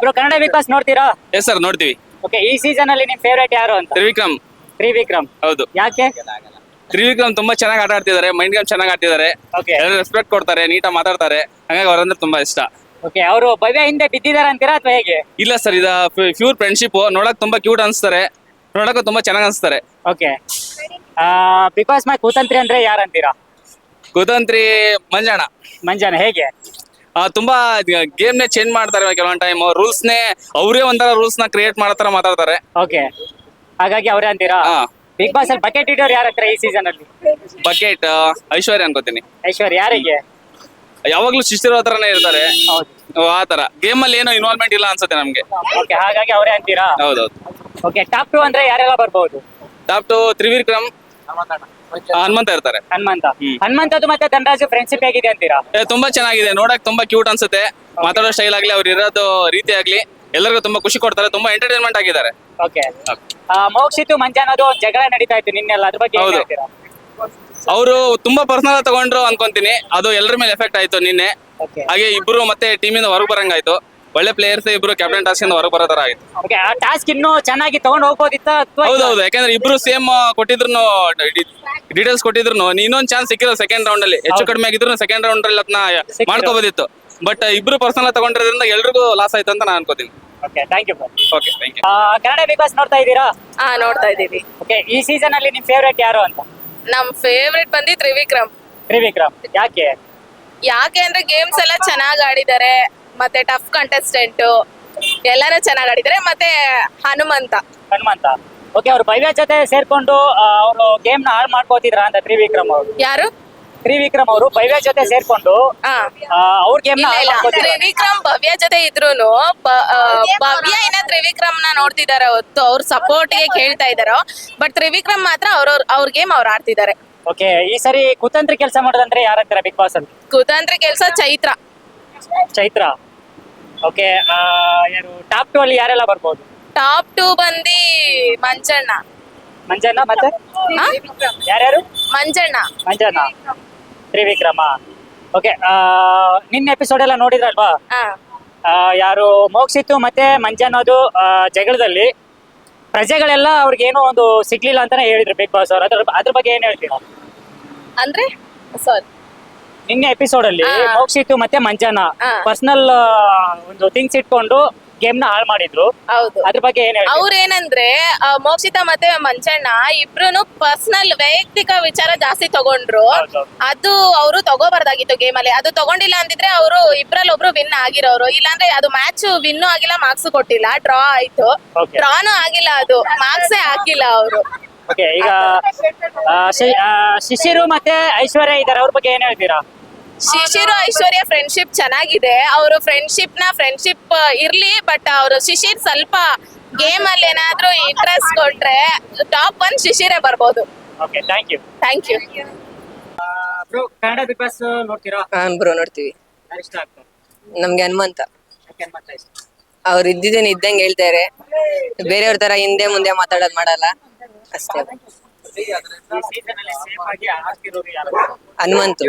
Bro Kannada big boss ನೋಡ್ತೀರಾ? Yes sir ನೋಡ್ತೀವಿ. Okay ಈ ಸೀಸನ್ ಅಲ್ಲಿ ನಿಮ್ ಫೇವರೇಟ್ ಯಾರು ಅಂತ? ತ್ರಿವಿಕ್ರಮ್. ತ್ರಿವಿಕ್ರಮ್. ಹೌದು. ಯಾಕೆ? ತ್ರಿವಿಕ್ರಮ್ ತುಂಬಾ ಚೆನ್ನಾಗಿ ಆಟ ಆಡ್ತಿದ್ದಾರೆ ಮೈಂಡ್ ಗೇಮ್ ಚೆನ್ನಾಗಿ ಆಡ್ತಿದ್ದಾರೆ. ಎಲ್ಲರೂ ರೆಸ್ಪೆಕ್ಟ್ ಕೊಡ್ತಾರೆ ನೀಟಾಗಿ ಮಾತಾಡ್ತಾರೆ. ಹಾಗಾಗಿ ಅವರಂದ್ರೆ ತುಂಬಾ ಇಷ್ಟ. ಓಕೆ ಅವರು ಭವ್ಯ ಹಿಂದೆ ಬಿದ್ದಿದ್ದಾರೆ ಅಂತೀರಾ ಅಥವಾ ಹೇಗೆ? ಇಲ್ಲ ಸರ್ ಇದು ಪ್ಯೂರ್ ಫ್ರೆಂಡ್ಶಿಪ್ ನೋಡಕ್ ತುಂಬಾ ಕ್ಯೂಟ್ ಅನ್ಸ್ತಾರೆ. ನೋಡಕ್ ತುಂಬಾ ಚೆನ್ನಾಗಿ ಅನ್ಸ್ತಾರೆ. ಓಕೆ ಬಿಗ್ ಬಾಸ್ ಮೈ ಕೂತಂತ್ರಿ ಅಂದ್ರೆ ಯಾರಂತೀರಾ ಕುತಂತ್ರಿ ಮಂಜಾಣ ಮಂಜಾನ ಹೇಗೆ? ತುಂಬಾ ಗೇಮ್ ನೇ ಚೇಂಜ್ ಮಾಡ್ತಾರೆ ಕೆಲವೊಂದ್ ಟೈಮ್ ರೂಲ್ಸ್ ನೇ ಅವರೇ ಒಂಥರ ರೂಲ್ಸ್ನ ಕ್ರಿಯೇಟ್ ಮಾಡ್ತಾರ ಮಾತಾಡ್ತಾರೆ. ಓಕೆ ಹಾಗಾಗಿ ಅವರೇ ಅಂತೀರಾ? ಹಾ. ಬಿಗ್ ಬಾಸ್ ಅಲ್ಲಿ ಬಕೆಟ್ ಇಡೋರು ಯಾರು ಹತ್ರ ಈ ಸೀಸನ್ ಅಲ್ಲಿ? ಬಕೆಟ್ ಐಶ್ವರ್ಯ ಅನ್ಕೋತೀನಿ. ಐಶ್ವರ್ಯ ಯಾರಿಗೆ? ಯಾವಾಗ್ಲೂ ಶಿಷ್ಯರ ಹತ್ರನೇ ಇರ್ತಾರೆ. ಹೌದು. ಆ ತರ ಗೇಮ್ ಅಲ್ಲಿ ಏನೋ ಇನ್ವಾಲ್ವ್ಮೆಂಟ್ ಇಲ್ಲ ಅನ್ಸುತ್ತೆ ನಮ್ಗೆ. ಓಕೆ ಹಾಗಾಗಿ ಅವರೇ ಅಂತೀರಾ? ಹೌದೌದು. ಓಕೆ ಟಾಪ್ ಟು ಅಂದ್ರೆ ಯಾರೆಲ್ಲ ಬರ್ಬೋದು? Top two Trivikram Hanumantha. ಇರ್ತಾರೆ. ಹನುಮಂತ. ಹನುಮಂತ ಹನುಮಂತದ್ದು ಮತ್ತೆ ಧನರಾಜು ಫ್ರೆಂಡ್ಶಿಪ್ ಹೇಗಿದೆ ಅಂತೀರಾ? ಏ, ತುಂಬಾ ಚೆನ್ನಾಗಿದೆ. ನೋಡಕ್ ತುಂಬಾ ಕ್ಯೂಟ್ ಅನ್ಸುತ್ತೆ. ಮಾತಾಡೋ ಸ್ಟೈಲ್ ಆಗ್ಲಿ ಅವ್ರು ಇರೋದು ರೀತಿ ಆಗ್ಲಿ ಎಲ್ಲರಿಗೂ ತುಂಬಾ ಖುಷಿ ಕೊಡ್ತಾರೆ. ತುಂಬಾ ಎಂಟರ್ಟೈನ್ಮೆಂಟ್ ಆಗಿದ್ದಾರೆ. ಓಕೆ ಮೋಕ್ಷಿತು ಮಂಜಾನದು ಒಂದ್ ಜಗಳ ನಡೀತಾ ಇತ್ತು ನಿನ್ನೆಲ್ಲ ಅದ್ರ ಬಗ್ಗೆ ಏನ್ ಹೌದು. ಹೇಳ್ತೀರಾ? ಅವರು ತುಂಬಾ ಪರ್ಸನಲ್ ತಗೊಂಡ್ರು ಅನ್ಕೊಂತೀನಿ. ಅದು ಎಲ್ಲರ ಮೇಲೆ ಎಫೆಕ್ಟ್ ಆಯ್ತು ನಿನ್ನೆ. ಓಕೆ ಹಾಗೆ ಇಬ್ರು ಮತ್ತೆ ಟೀಮಿಂದ ಹೊರಗೆ ಬರಂಗಾಯ್ತು. ಒಳ್ಳೆ ಪ್ಲೇಯರ್ಸ್ ಇಬ್ರು ಕ್ಯಾಪ್ಟನ್ ಟಾಸ್ಕ್ ಇಂದ ಹೊರಗೆ ಬರೋ ತರ ಆಯ್ತು ಓಕೆ ಆ ಟಾಸ್ಕ್ ಇನ್ನು ಚೆನ್ನಾಗಿ ತಗೊಂಡ್ ಹೋಗ್ಬೋದಿತ್ತ ಅಥವಾ ಹೌದೌದು ಯಾಕಂದ್ರೆ ಇಬ್ರು ಸೇಮ್ ಕೊಟ್ಟಿದ್ರು ಡೀಟೇಲ್ಸ್ ಕೊಟ್ಟಿದ್ರು ಇನ್ನೊಂದ್ ಚಾನ್ಸ್ ಸಿಕ್ಕಿರೋ ಸೆಕೆಂಡ್ ರೌಂಡ್ ಅಲ್ಲಿ. ಹೆಚ್ಚು ಕಡಿಮೆ ಆಗಿದ್ರು ಸೆಕೆಂಡ್ ರೌಂಡ್ ಅಲ್ಲಿ ಅದನ್ನ. ಮಾಡ್ಕೋಬೋದಿತ್ತು. ಬಟ್ ಇಬ್ರು ಪರ್ಸನಲ್ ತಗೊಂಡಿರೋದ್ರಿಂದ ಎಲ್ರಿಗೂ ಲಾಸ್ ಆಯ್ತು ಅಂತ ನಾನು ಅನ್ಕೋತೀನಿ. Okay thank you okay thank you Kannada big boss ನೋಡ್ತಾ ಇದ್ದೀರಾ? ಹಾ ನೋಡ್ತಾ ಇದೀವಿ ಓಕೆ ಈ ಸೀಸನ್ ಅಲ್ಲಿ ನಿಮ್ ಫೇವರೇಟ್ ಯಾರು ಅಂತ? ನಮ್ ಫೇವ್ರೆಟ್ ಬಂದಿ ತ್ರಿವಿಕ್ರಮ್. ತ್ರಿವಿಕ್ರಮ್. ಯಾಕೆ? ಯಾಕೆ ಅಂದ್ರೆ ಗೇಮ್ಸ್ ಎಲ್ಲ ಚೆನ್ನಾಗ್ ಆಡಿದ್ದಾರೆ. ಮತ್ತೆ ಟಫ್ ಕಂಟೆಸ್ಟೆಂಟ್ ಎಲ್ಲರೂ ಚೆನ್ನಾಗ್ ಆಡಿದ್ರೆ ಮತ್ತೆ ಹನುಮಂತ. ಹನುಮಂತ. ಓಕೆ ಅವ್ರು ಭವ್ಯ ಜೊತೆ ಸೇರ್ಕೊಂಡು ಅವರು ಗೇಮ್ನ ಹಾಳು ಮಾಡ್ಕೋತಿದ್ರ ಅಂತ ತ್ರಿವಿಕ್ರಮ್ ಅವರು. ಯಾರು? ತ್ರಿವಿಕ್ರಮ್ ಅವರು ಭವ್ಯ ಜೊತೆ ಸೇರ್ಕೊಂಡು ಹಾ. ಅವ್ರ ಗೇಮ್ನ ಇಲ್ಲ ಹಾಳು ಇಲ್ಲ. ಮಾಡ್ಕೋತಿದ್ರ? ತ್ರಿವಿಕ್ರಮ್ ಭವ್ಯ ಜೊತೆ ಇದ್ರೂನು ಬ- ಆ, ಭವ್ಯ ಏನ ತ್ರಿವಿಕ್ರಮ್ನ ನೋಡ್ತಿದಾರೆ ಹೊತ್ತು. ಅವ್ರ ಸಪೋರ್ಟ್ಗೆ ಕೇಳ್ತಾ ಇದಾರೋ. ಬಟ್ ತ್ರಿವಿಕ್ರಮ್ ಮಾತ್ರ ಅವ್ರ ಅವ್ರ ಗೇಮ್ ಅವ್ರು ಆಡ್ತಿದ್ದಾರೆ. ಓಕೆ ಈ ಸರಿ ಕುತಂತ್ರಿ ಕೆಲಸ ಮಾಡೋದಂದ್ರೆ ಯಾರಂತೀರಾ ಬಿಗ್ ಬಾಸ್ ಅಲ್ಲಿ? ಕುತಂತ್ರಿ ಕೆಲ್ಸ ಚೈತ್ರ. ಚೈತ್ರ. ಓಕೆ ಯಾರು ಟಾಪ್ ಟು ಅಲ್ಲಿ ಯಾರೆಲ್ಲ ಬರ್ಬೋದು? ಟಾಪ್ ಟೂ ಬಂದಿ ಮಂಜಣ್ಣ. ಮಂಜಣ್ಣ ಮತ್ತೆ? ಆ? ಯಾರ್ಯಾರು? ಮಂಜಣ್ಣ. ಮಂಜಣ್ಣ. ತ್ರಿವಿಕ್ರಮ. ಓಕೆ ನಿನ್ನ ಎಪಿಸೋಡ್ ಎಲ್ಲ ನೋಡಿದ್ರಲ್ವಾ? ಹಾ. ಆ, ಯಾರು ಮೋಕ್ಷಿತ್ತು ಮತ್ತೆ ಮಂಜನ್ನೋದು ಆ, ಜಗಳದಲ್ಲಿ. ಪ್ರಜೆಗಳೆಲ್ಲ ಅವ್ರಿಗೆ ಏನೋ ಒಂದು ಸಿಗ್ಲಿಲ್ಲ ಅಂತಾನೆ ಹೇಳಿದ್ರು ಬಿಗ್ ಬಾಸ್ ಅವ್ರು. ಅದ್ರ ಅದ್ರ ಬಗ್ಗೆ ಏನ್ ಹೇಳ್ತೀರಾ? ಅಂದ್ರೆ ಸಾರಿ ನಿನ್ನೆ ಎಪಿಸೋಡ್ ಅಲ್ಲಿ ಮೋಕ್ಷಿತು ಮತ್ತೆ ಮಂಜನ. ಪರ್ಸನಲ್ ಒಂದು ಥಿಂಗ್ಸ್ ಇಟ್ಕೊಂಡು ಗೇಮ್ನ ಹಾಳು ಮಾಡಿದ್ರು. ಹೌದು. ಅದ್ರ ಬಗ್ಗೆ ಏನ್ ಹೇಳ್ತೀರಾ? ಅವ್ರ ಏನಂದ್ರೆ ಆ, ಮೋಕ್ಷಿತ ಮತ್ತೆ ಮಂಚಣ್ಣ ಇಬ್ರು ಪರ್ಸನಲ್ ವೈಯಕ್ತಿಕ ವಿಚಾರ ಜಾಸ್ತಿ ತಗೊಂಡ್ರು. ಹೌದು. ಅದು ಅವರು ತಗೋಬಾರ್ದಾಗಿತ್ತು ಗೇಮ್ ಅಲ್ಲಿ. ಅದು ತಗೊಂಡಿಲ್ಲ ಅಂದಿದ್ರೆ ಅವರು ಇಬ್ರಲ್ಲಿ ಒಬ್ರು ವಿನ್ ಆಗಿರೋರು. ಇಲ್ಲಾಂದ್ರೆ ಅದು ಮ್ಯಾಚ್ ವಿನ್ ಆಗಿಲ್ಲ ಮಾರ್ಕ್ಸ್ ಕೊಟ್ಟಿಲ್ಲ. ಡ್ರಾ ಆಯ್ತು. Okay. ಡ್ರಾನು ಆಗಿಲ್ಲ ಅದು. ಮಾರ್ಕ್ಸೇ ಹಾಕಿಲ್ಲ ಅವರು. ಓಕೆ ಈಗ ಆ, ಶಿ- ಆ, ಶಿಶಿರು ಮತ್ತೆ ಐಶ್ವರ್ಯ ಇದಾರೆ. ಅವ್ರ ಬಗ್ಗೆ ಏನ್ ಹೇಳ್ತೀರಾ? ಶಿಶಿರು ಐಶ್ವರ್ಯ ಫ್ರೆಂಡ್ಶಿಪ್ ಚೆನ್ನಾಗಿದೆ. ಅವರು ಫ್ರೆಂಡ್ಶಿಪ್ನ ಫ್ರೆಂಡ್ಶಿಪ್ ಇರ್ಲಿ ಬಟ್ ಅವರು ಶಿಶಿರ್ ಸ್ವಲ್ಪ ಗೇಮ್ ಅಲ್ಲಿ ಏನಾದ್ರೂ ಇಂಟ್ರೆಸ್ಟ್ ಕೊಟ್ರೆ ಟಾಪ್ ಒನ್ ಶಿಶಿರೇ ಬರ್ಬೋದು. Okay thank you thank you Kannada big boss ನೋಡ್ತೀರಾ? ಹಾಂ ಬ್ರೋ ನೋಡ್ತೀವಿ. ಯಾರು ಇಷ್ಟ ಆಗ್ತಾರೆ? ನಮ್ಗೆ ಹನುಮಂತ. ಯಾಕೆ ಹನುಮಂತ ಇಷ್ಟ? ಅವ್ರು ಇದ್ದಿದ್ದೇನೆ ಇದ್ದಂಗೆ ಹೇಳ್ತಾರೆ. ಬೇರೆಯವ್ರ ತರ ಹಿಂದೆ ಮುಂದೆ ಮಾತಾಡೋದ್ ಮಾಡಲ್ಲ. ಅಷ್ಟೇ. ಈ ಸೀಸನ್ ಅಲ್ಲಿ ಸೇಫ್ ಆಗಿ ಆಡ್ತಿರೋರು ಯಾರು? ಹನುಮಂತು.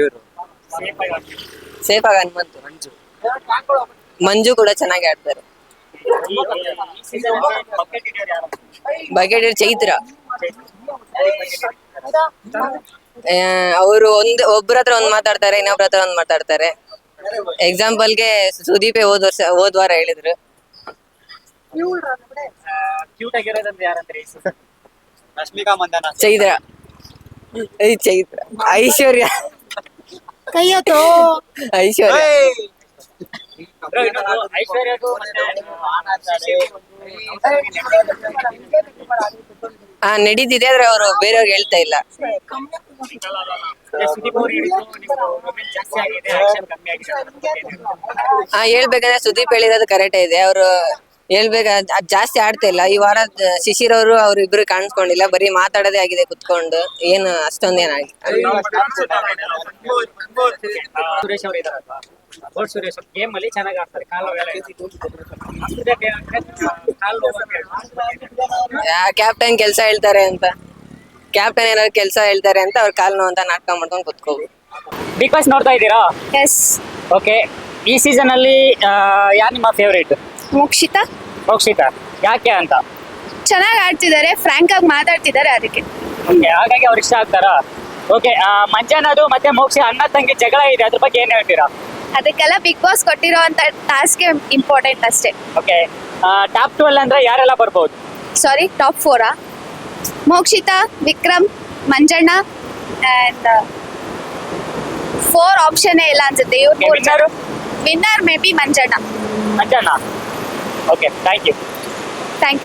ಸೇಫ್ ಆಗಿ ಆಡ್ತಿರೋರು. ಮಂಜು ಹನುಮಂತು ಮಂಜು ಕೂಡ ಚೆನ್ನಾಗಿ ಆಡ್ತಾರೆ? ಬಗೆಟ್ ಚೈತ್ರ. ಅವರು ಒಂದ್ ಒಬ್ರ ಹತ್ರ ಒಂದ್ ಮಾತಾಡ್ತಾರೆ ಇನ್ನೊಬ್ರ ಹತ್ರ ಒಂದ್ ಮಾತಾಡ್ತಾರೆ. ಎಕ್ಸಾಂಪಲ್ಗೆ ಸುದೀಪೆ ಹೋದ್ ವರ್ಷ ಹೋದ್ ವಾರ ಹೇಳಿದ್ರು. ಚೈತ್ರ. ಐಶ್ವರ್ಯ. ಐಶ್ವರ್ಯ. ಐಶ್ವರ್ಯದು ಮತ್ತೆ ಹಾ ನಡೀತಿದೆ ಆದ್ರೆ ಅವರು ಬೇರೆಯವ್ರಿಗೆ ಹೇಳ್ತಾ ಇಲ್ಲ? ಹಾ ಹೇಳ್ಬೇಕಂದ್ರೆ ಸುದೀಪ್ ಹೇಳಿರೋದು ಕರೆಕ್ಟ್ ಇದೆ ಅವರು ಹೇಳ್ಬೇಕ ಅದ್ ಜಾಸ್ತಿ ಆಡ್ತಾ ಇಲ್ಲ. ಈ ವಾರ ಶಿಶಿರ್ ಅವರು ಅವ್ರು ಇಬ್ರು ಕಾಣಿಸ್ಕೊಂಡಿಲ್ಲ. ಬರೀ ಮಾತಾಡೋದೇ ಆಗಿದೆ ಕುತ್ಕೊಂಡು. ಏನು ಅಷ್ಟೊಂದೇನಾಗಿ ಸುರೇಶ್ ಅವರು ಇದಾರಲ್ವಾ ಬೋರ್ಡ್ ಸುರೇಶ್ ಗೇಮ್ ಅಲ್ಲಿ ಚೆನ್ನಾಗಿ ಆಡ್ತಾರೆ. ಕಾಲು ವೇಳೆ ಅಷ್ಟುದಕ್ಕೆ ಏನಂದ್ರೆ, ಆ, ಕಾಲು ಹೋಗಕ್ಕೆ ಹೇಳ್ತಾರೆ. ಕ್ಯಾಪ್ಟನ್ ಕೆಲಸ ಹೇಳ್ತಾರೆ ಅಂತ. ಕ್ಯಾಪ್ಟನ್ ಏನಾದ್ರು ಕೆಲಸ ಹೇಳ್ತಾರೆ ಅಂತ ಅವ್ರ ಕಾಲ್ ನೋವು ಅಂತ ನಾಟಕ ಮಾಡ್ಕೊಂಡು ಕುತ್ಕೋಬೋದು. ಬಿಗ್ ಬಾಸ್ ನೋಡ್ತಾ ಇದ್ದೀರಾ? ಎಸ್ ಓಕೆ ಈ ಸೀಸನ್ ಅಲ್ಲಿ ಯಾರು ನಿಮ್ಮ ಫೇವರೇಟ್ ಮೋಕ್ಷಿತಾ? ಮೋಕ್ಷಿತಾ. ಯಾಕೆ ಅಂತ? ಚೆನ್ನಾಗಿ ಆಡ್ತಿದ್ದಾರೆ ಫ್ರಾಂಕ್ ಆಗಿ ಮಾತಾಡ್ತಿದ್ದಾರೆ ಅದಕ್ಕೆ. ಹಾಗಾಗಿ ಅವ್ರು ಇಷ್ಟ ಆಗ್ತಾರಾ? ಓಕೆ ಮಂಜಾನದು ಮತ್ತೆ ಮೋಕ್ಷ ಅಣ್ಣ ತಂಗಿ ಜಗಳ ಇದೆ ಅದ್ರ ಬಗ್ಗೆ ಏನ್ ಹೇಳ್ತೀರಾ? ಅದಕ್ಕೆಲ್ಲ ಬಿಗ್ ಬಾಸ್ ಕೊಟ್ಟಿರೋ ಅಂತ ಟಾಸ್ಕ್ ಇಂಪಾರ್ಟೆಂಟ್ ಅಷ್ಟೇ. ಓಕೆ ಟಾಪ್ ಟ್ವೆಲ್ ಅಂದ್ರೆ ಯಾರೆಲ್ಲ ಬರ್ಬೋದು? Sorry top ಫೋರಾ Mokshitha Vikram Manjanna and four option ಇಲ್ಲ ಅನ್ಸುತ್ತೆ. Okay, winner? Winner may be Manjanna. Manjanna. Okay thank you thank you